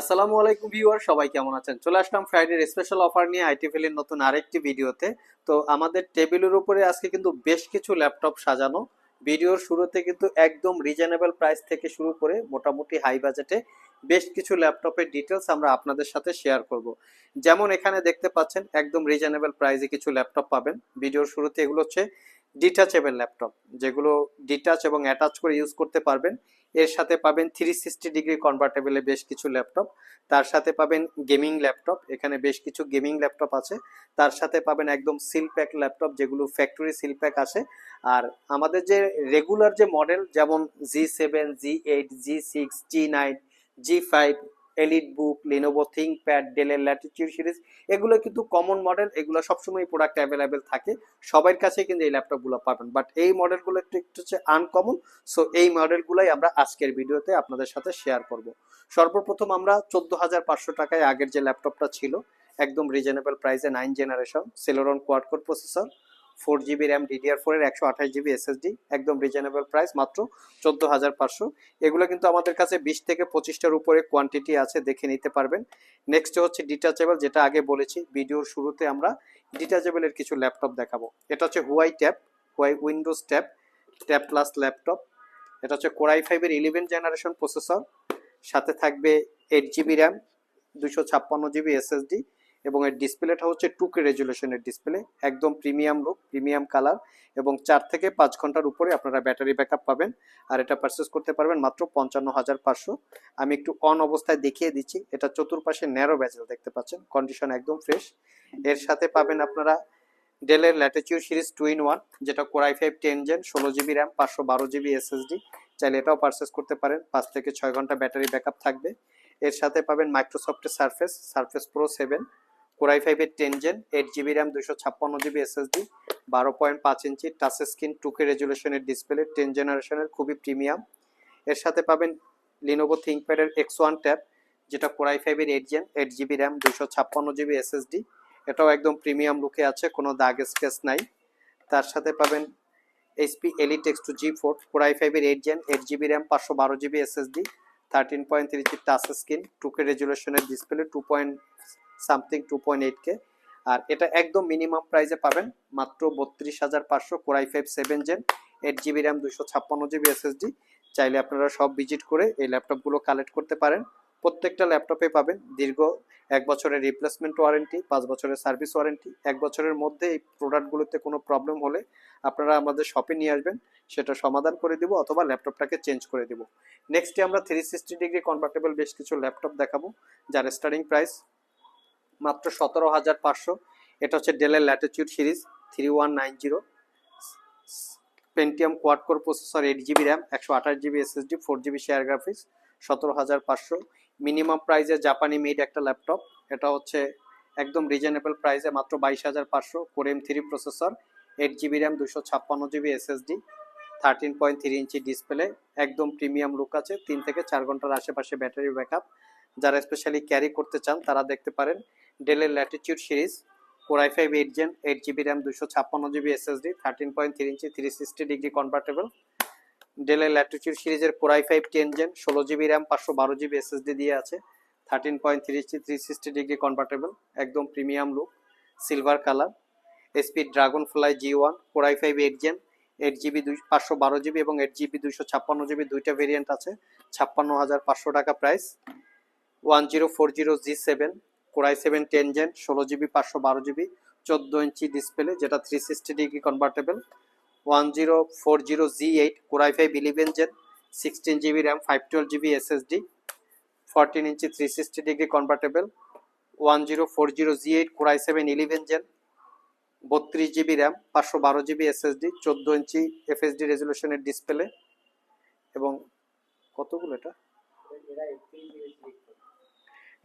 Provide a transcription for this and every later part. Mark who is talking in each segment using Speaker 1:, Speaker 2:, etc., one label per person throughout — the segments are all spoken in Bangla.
Speaker 1: আসসালামু আলাইকুম ভিউয়ার, সবাই কেমন আছেন? চলে আসলাম ফ্রাইডের স্পেশাল অফার নিয়ে আইটিফেলের নতুন আরেকটি ভিডিওতে। তো আমাদের টেবিলের উপরে আজকে কিন্তু বেশ কিছু ল্যাপটপ সাজানো। ভিডিওর শুরুতে কিন্তু একদম রিজনেবল প্রাইস থেকে শুরু করে মোটামুটি হাই বাজেটে বেশ কিছু ল্যাপটপের ডিটেলস আমরা আপনাদের সাথে শেয়ার করব। যেমন এখানে দেখতে পাচ্ছেন, একদম রিজনেবল প্রাইসে কিছু ল্যাপটপ পাবেন। ভিডিওর শুরুতে এগুলো হচ্ছে ডিটাচেবল ল্যাপটপ যেগুলো ডিটাচ এবং অ্যাটাচ করে ইউজ করতে পারবেন। এর সাথে পাবেন থ্রি সিক্সটি ডিগ্রি কনভার্টেবলে বেশ কিছু ল্যাপটপ তার সাথে পাবেন গেমিং ল্যাপটপ এখানে বেশ কিছু গেমিং ল্যাপটপ আছে। তার সাথে পাবেন একদম সিল প্যাক ল্যাপটপ যেগুলো ফ্যাক্টরি সিল প্যাক আসে আর আমাদের যে রেগুলার যে মডেল যেমন G seven G eight G six G nine G five EliteBook Lenovo ThinkPad ডেলের ল্যাটিটিউড সিরিজ এগুলো কিন্তু কমন মডেল এগুলো সবসময় প্রোডাক্ট অ্যাভেলেবেল থাকে। সবার কাছে কিন্তু এই ল্যাপটপগুলো পাবেন। বাট এই মডেলগুলো একটু একটু হচ্ছে আনকমন সো এই মডেলগুলোই আমরা আজকের ভিডিওতে আপনাদের সাথে শেয়ার করব। সর্বপ্রথম আমরা চোদ্দ হাজার পাঁচশো টাকায় আগের যে ল্যাপটপটা ছিল, একদম রিজনেবল প্রাইসে nine generation Celeron quad core processor four GB RAM DDR four এর একশো আঠাশ জিবি এসএসডি একদম রিজনেবল প্রাইস মাত্র চোদ্দ হাজার পাঁচশো। এগুলো কিন্তু আমাদের কাছে বিশ থেকে পঁচিশটার উপরে কোয়ান্টিটি আছে, দেখে নিতে পারবেন। নেক্সট হচ্ছে ডিটাচেবল যেটা আগে বলেছি, ভিডিওর শুরুতে আমরা ডিটাচেবলের কিছু ল্যাপটপ দেখাবো। এটা হচ্ছে Huawei tab Huawei Windows tab tab plus laptop এটা হচ্ছে কোরাই ফাইভের ইলেভেন জেনারেশন প্রসেসর সাথে থাকবে এইট জিবি র্যাম, দুশো ছাপ্পান্ন জিবি এসএসডি এবং এর ডিসপ্লেটা হচ্ছে টু কে রেজুলেশনের ডিসপ্লে একদম প্রিমিয়াম লুক প্রিমিয়াম কালার এবং চার থেকে পাঁচ ঘণ্টার উপরে আপনারা ব্যাটারি ব্যাকআপ পাবেন। আর এটা পারচেস করতে পারবেন মাত্র পঞ্চান্ন হাজার পাঁচশো। আমি একটু অন অবস্থায় দেখিয়ে দিচ্ছি, এটা চতুর্পাশে ন্যারো ব্যাজেল দেখতে পাচ্ছেন কন্ডিশন একদম ফ্রেশ এর সাথে পাবেন আপনারা ডেলের latitude series two in one যেটা core i five ten gen ষোলো জিবি র্যাম পাঁচশো বারো জিবি এসএসডি চাইলে এটাও পারচেস করতে পারেন, পাঁচ থেকে ছয় ঘণ্টা ব্যাটারি ব্যাকআপ থাকবে। এর সাথে পাবেন মাইক্রোসফটের Surface Surface Pro seven core i ফাইভের ten gen eight GB RAM দুশো ছাপ্পান্ন জিবি এসএসডি বারো পয়েন্ট পাঁচ ইঞ্চি টাচ স্ক্রিন টুকে রেজুলেশনের ডিসপ্লে টেন জেনারেশনের খুবই প্রিমিয়াম এর সাথে পাবেন লিনোভো থিঙ্কপ্যাডের এক্স ওয়ান ট্যাব যেটা কোরাই ফাইভের eight gen eight GB RAM দুশো ছাপ্পান্ন জিবি এসএসডি এটাও একদম প্রিমিয়াম লুকে আছে, কোনো দাগ স্কেচ নাই। তার সাথে পাবেন HP elite X two G four core i ফাইভের eight gen eight GB RAM পাঁচশো বারো GB SSD thirteen point three G touch screen two K রেজুলেশনের display two point something two point eight K. আর এটা একদম মিনিমাম প্রাইসে পাবেন, মাত্র বত্রিশ হাজার পাঁচশো core i five seven gen eight GB RAM দুশো ছাপ্পান্ন জিবি এসএসডি চাইলে আপনারা সব ভিজিট করে এই ল্যাপটপগুলো কালেক্ট করতে পারেন। প্রত্যেকটা ল্যাপটপে পাবেন দীর্ঘ এক বছরের রিপ্লেসমেন্ট ওয়ারেন্টি পাঁচ বছরের সার্ভিস ওয়ারেন্টি এক বছরের মধ্যে এই প্রোডাক্টগুলোতে কোনো প্রবলেম হলে আপনারা আমাদের শপে নিয়ে আসবেন, সেটা সমাধান করে দিব অথবা ল্যাপটপটাকে চেঞ্জ করে দিব। নেক্সটে আমরা থ্রি সিক্সটি ডিগ্রি কনভার্টেবল বেশ কিছু ল্যাপটপ দেখাবো, যার স্টার্টিং প্রাইস মাত্র সতেরো হাজার পাঁচশো। এটা হচ্ছে ডেলের latitude series three one nine zero Pentium quad core processor eight GB RAM একশো আঠাশ GB SSD four GB share graphics সতেরো হাজার পাঁচশো। মিনিমাম প্রাইসে জাপানি মেড একটা ল্যাপটপ এটা হচ্ছে একদম রিজনেবল প্রাইসে মাত্র বাইশ হাজার পাঁচশো। Core M three processor eight GB RAM দুশো ছাপ্পান্ন GB SSD thirteen point three inch display একদম প্রিমিয়াম লুক আছে। তিন থেকে চার ঘণ্টার আশেপাশে ব্যাটারি ব্যাকআপ যারা স্পেশালি ক্যারি করতে চান, তারা দেখতে পারেন। ডেলের latitude series core i five eight gen eight GB RAM দুশো ছাপ্পান্ন GB SSD thirteen point three inch three sixty degree convertible ডেলের ল্যাটিটিউড সিরিজের core i five ten gen ষোলো জিবি র্যাম পাঁচশো বারো জিবি এসএসডি দিয়ে আছে thirteen point three inch three sixty degree convertible একদম premium look silver colour HP Dragonfly G one core i five eight gen eight GB দুই, পাঁচশো বারো জিবি এবং এইট জিবি দুইশো ছাপ্পান্ন জিবি দুইটা ভেরিয়েন্ট আছে, ছাপ্পান্ন হাজার পাঁচশো টাকা price one zero four zero G seven core i seven ten gen ষোলো জিবি, পাঁচশো বারো জিবি, চোদ্দ ইঞ্চি ডিসপ্লে, যেটা three sixty degree convertible one zero four zero G eight core i five eleven gen sixteen GB RAM five twelve GB SSD fourteen inch three sixty degree convertible one zero four zero G eight core i seven eleven gen বত্রিশ জিবি র্যাম পাঁচশো বারো জিবি এসএসডি চোদ্দ ইঞ্চি এফএসডি রেজলিউশনের ডিসপ্লে এবং কতগুলো এটা?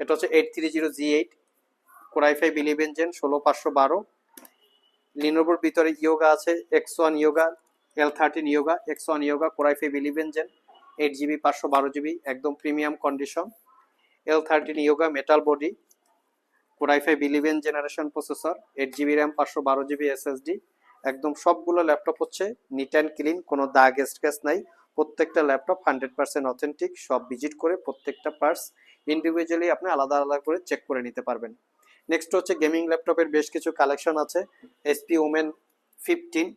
Speaker 1: এটা হচ্ছে eight three zero G eight core i five eleven gen ষোলো পাঁচশো বারো। লিনোভোর ভিতরে ইয়োগা আছে X one Yoga L thirteen Yoga X one Yoga core i five eleven gen eight GB পাঁচশো বারো জিবি একদম premium condition L thirteen Yoga metal body core i five generation processor eight GB RAM পাঁচশো বারো জিবি এসএসডি একদম সবগুলো ল্যাপটপ হচ্ছে নিট অ্যান্ড ক্লিন কোনো দাগ স্ক্র্যাচ নাই। প্রত্যেকটা ল্যাপটপ হান্ড্রেড পার্সেন্ট অথেন্টিক সব ভিজিট করে প্রত্যেকটা পার্টস ইন্ডিভিজুয়ালি আপনি আলাদা আলাদা করে চেক করে নিতে পারবেন। নেক্সট হচ্ছে গেমিং ল্যাপটপের বেশ কিছু কালেকশন আছে। HP Omen fifteen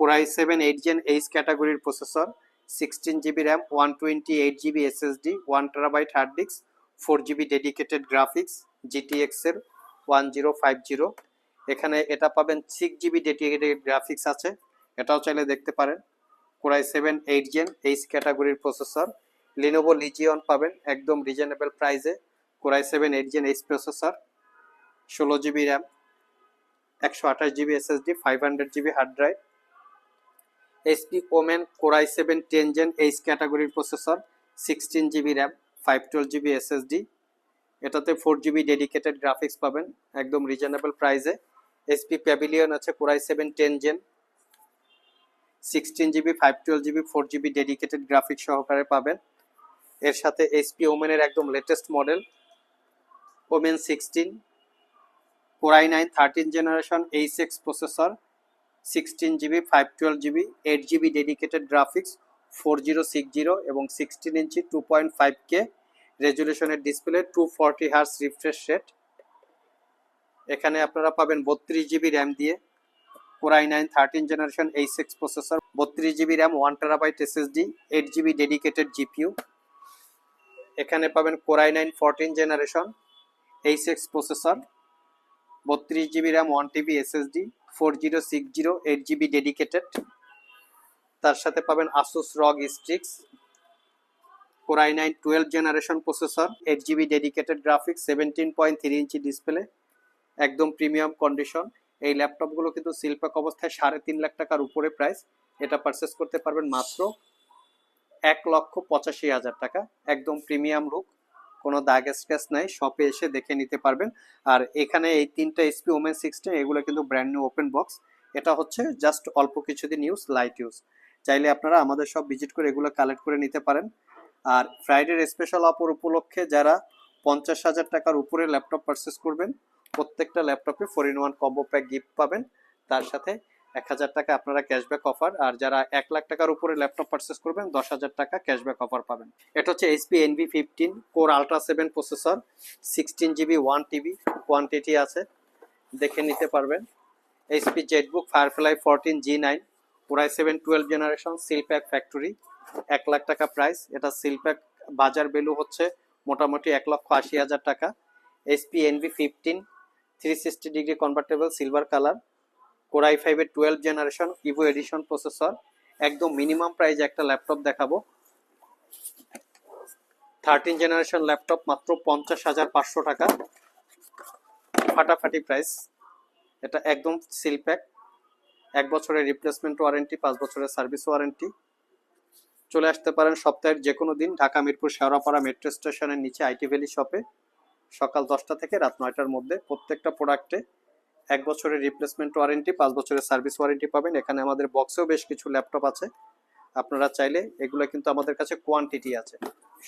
Speaker 1: core i seven eight gen H ক্যাটাগরির processor sixteen GB RAM one twenty eight GB SSD one terabyte hard disk four GB dedicated graphics জিটিএক্সের one zero five zero এখানে এটা পাবেন সিক্স জিবি ডেডিকেটেড গ্রাফিক্স আছে। এটাও চাইলে দেখতে পারেন। Core i seven eight gen H ক্যাটাগরির প্রসেসর লিনোভো লিজিয়ন পাবেন, একদম রিজনেবল প্রাইসে core i seven eight gen H processor ষোলো জিবি র্যাম একশো আঠাশ GB SSD five hundred GB hard drive HP Omen core i seven ten gen H ক্যাটাগরির processor sixteen GB RAM five twelve GB SSD এটাতে ফোর জিবি ডেডিকেটেড গ্রাফিক্স পাবেন, একদম রিজনেবল প্রাইসে এসপি প্যাভিলিয়ন আছে core i seven ten gen sixteen GB five twelve GB four GB dedicated graphics সহকারে পাবেন। এর সাথে এইচপি ওমেনের একদম latest model Omen sixteen core i nine thirteen generation H X processor sixteen GB five twelve GB eight GB dedicated graphics four zero six zero এবং sixteen inch two point five K রেজুলেশনের display two forty hertz refresh rate এখানে আপনারা পাবেন বত্রিশ জিবি র্যাম দিয়ে core i nine thirteen generation এই সিক্স প্রসেসর বত্রিশ GB RAM one terabyte SSD eight GB dedicated GPU এখানে পাবেন core i nine fourteen generation এই এক্স প্রসেসর বত্রিশ GB RAM one TB SSD four zero six zero eight GB dedicated তার সাথে পাবেন Asus ROG Strix core i nine twelve generation processor eight GB dedicated graphics seventeen point three inch display একদম প্রিমিয়াম কন্ডিশন এই ল্যাপটপগুলো কিন্তু শিল্পক অবস্থায় সাড়ে তিন লাখ টাকার উপরে প্রাইস এটা পারচেস করতে পারবেন মাত্র এক লক্ষ পঁচাশি হাজার টাকা। একদম প্রিমিয়াম লুক কোনো দাগ স্ক্র্যাচ নাই শপে এসে দেখে নিতে পারবেন। আর এখানে এই তিনটা এসপি ওমেন সিক্সটিন এগুলো কিন্তু ব্র্যান্ড নিউ ওপেন বক্স এটা হচ্ছে জাস্ট অল্প কিছুদিন ইউজ লাইট ইউজ চাইলে আপনারা আমাদের সব ভিজিট করে এগুলো কালেক্ট করে নিতে পারেন। আর ফ্রাইডের স্পেশাল অফার উপলক্ষে যারা পঞ্চাশ হাজার টাকার উপরে ল্যাপটপ পারচেস করবেন, প্রত্যেকটা ল্যাপটপে four in one combo pack gift পাবেন। তার সাথে এক হাজার টাকা আপনারা ক্যাশব্যাক অফার আর যারা এক লাখ টাকার উপরে ল্যাপটপ পারচেস করবেন, দশ হাজার টাকা ক্যাশব্যাক অফার পাবেন। এটা হচ্ছে HP Envy fifteen core ultra seven processor sixteen GB one TB quantity আছে। দেখে নিতে পারবেন। HP ZBook Firefly fourteen G nine core i seven twelve generation seal pack factory এক লাখ টাকা প্রাইস এটা সিলপ্যাক বাজার ভ্যালু হচ্ছে মোটামুটি এক লক্ষ আশি হাজার টাকা। HP envy fifteen three sixty degree convertible silver colour core i ফাইভের twelve generation Evo edition processor একদম মিনিমাম প্রাইজে একটা ল্যাপটপ দেখাবো। থার্টিন জেনারেশন ল্যাপটপ মাত্র পঞ্চাশ হাজার পাঁচশো টাকা। ফাটাফাটি প্রাইস এটা একদম সিল প্যাক এক বছরের রিপ্লেসমেন্ট ওয়ারেন্টি পাঁচ বছরের সার্ভিস ওয়ারেন্টি চলে আসতে পারেন সপ্তাহের যে কোনো দিন ঢাকা, মিরপুর, শেওড়াপাড়া মেট্রো স্টেশনের নিচে আইটি ভ্যালি শপে সকাল দশটা থেকে রাত নয়টার মধ্যে প্রত্যেকটা প্রোডাক্টে এক বছরের রিপ্লেসমেন্ট ওয়ারেন্টি পাঁচ বছরের সার্ভিস ওয়ারেন্টি পাবেন। এখানে আমাদের বক্সেও বেশ কিছু ল্যাপটপ আছে। আপনারা চাইলে এগুলো কিন্তু আমাদের কাছে কোয়ান্টিটি আছে।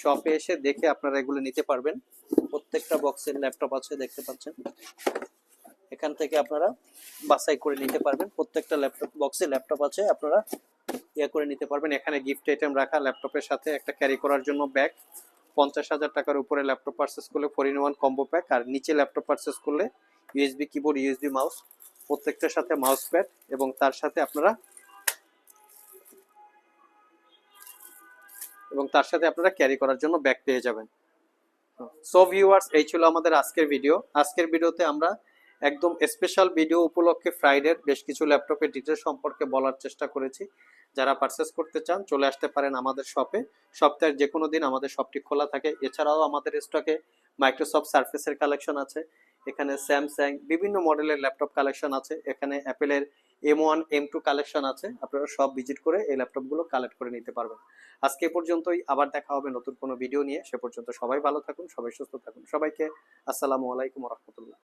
Speaker 1: শপে এসে দেখে আপনারা এগুলো নিতে পারবেন। প্রত্যেকটা বক্সের ল্যাপটপ আছে, দেখতে পাচ্ছেন। এখান থেকে আপনারা বাছাই করে নিতে পারবেন। প্রত্যেকটা ল্যাপটপ বক্সে ল্যাপটপ আছে, আপনারা ইয়ে করে নিতে পারবেন। এখানে গিফট আইটেম রাখা ল্যাপটপের সাথে একটা ক্যারি করার জন্য ব্যাগ পঞ্চাশ হাজার টাকার উপরে ল্যাপটপ পারচেস করলে four in one combo pack আর নিচে ল্যাপটপ পারচেস করলে ইউএসবি কিবোর্ড ইউএসবি মাউস প্রত্যেকটার সাথে মাউস প্যাড এবং তার সাথে আপনারা এবং তার সাথে আপনারা ক্যারি করার জন্য ব্যাগ পেয়ে যাবেন। সো ভিউয়ার্স এই ছিল আমাদের আজকের ভিডিও আজকের ভিডিওতে আমরা একদম স্পেশাল ভিডিও উপলক্ষে ফ্রাইডের বেশ কিছু ল্যাপটপের ডিটেল সম্পর্কে বলার চেষ্টা করেছি। যারা পারচেস করতে চান, চলে আসতে পারেন আমাদের শপে সপ্তাহের যে কোনো দিন আমাদের শপটি খোলা থাকে। এছাড়াও আমাদের স্টকে মাইক্রোসফট সার্ফেসের কালেকশন আছে। এখানে স্যামসাং বিভিন্ন মডেলের ল্যাপটপ কালেকশন আছে। এখানে অ্যাপেলের M one M two collection আছে। আপনারা সব ভিজিট করে এই ল্যাপটপগুলো কালেক্ট করে নিতে পারবেন। আজকে পর্যন্তই। আবার দেখা হবে নতুন কোনো ভিডিও নিয়ে। সে পর্যন্ত সবাই ভালো থাকুন, সবাই সুস্থ থাকুন। সবাইকে আসসালামু আলাইকুম রহমতুল্লাহ।